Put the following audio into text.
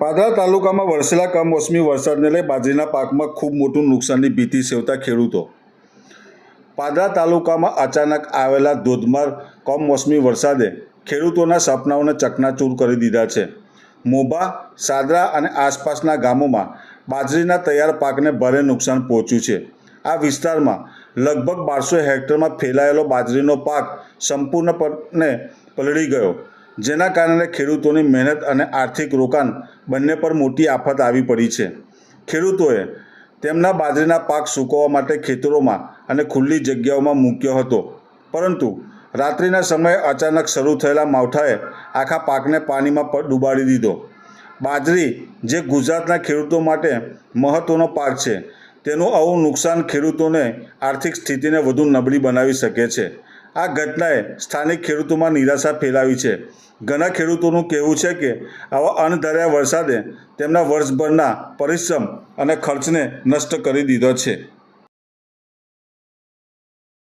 પાદરા તાલુકામાં વરસેલા કમોસમી વરસાદને લઈ બાજરીના પાકમાં ખૂબ મોટું નુકસાનની ભીતિ સેવતા ખેડૂતો. પાદરા તાલુકામાં અચાનક આવેલા ધોધમાર કમોસમી વરસાદે ખેડૂતોના સપનાઓને ચકનાચૂર કરી દીધા છે. મોભા, સાદરા અને આસપાસના ગામોમાં બાજરીના તૈયાર પાકને ભારે નુકસાન પહોંચ્યું છે. આ વિસ્તારમાં લગભગ બારસો હેક્ટરમાં ફેલાયેલો બાજરીનો પાક સંપૂર્ણપણે પલળી ગયો, જેના કારણે ખેડૂતોની મહેનત અને આર્થિક રોકાણ બંને પર મોટી આફત આવી પડી છે. ખેડૂતોએ તેમના બાજરીના પાક સૂકવવા માટે ખેતરોમાં અને ખુલ્લી જગ્યાઓમાં મૂક્યો હતો. પરંતુ રાત્રિના સમયે અચાનક શરૂ થયેલા માવઠાએ આખા પાકને પાણીમાં ડૂબાડી દીધો. બાજરી જે ગુજરાતના ખેડૂતો માટે મહત્ત્વનો પાક છે, તેનું આવું નુકસાન ખેડૂતોને આર્થિક સ્થિતિને વધુ નબળી બનાવી શકે છે. આ ઘટનાએ સ્થાનિક ખેડૂતોમાં નિરાશા ફેલાવી છે. ઘણા ખેડૂતોનું કહેવું છે કે, આવા અણધાર્યા વરસાદે તેમના વર્ષભરના પરિશ્રમ અને ખર્ચને નષ્ટ કરી દીધો છે.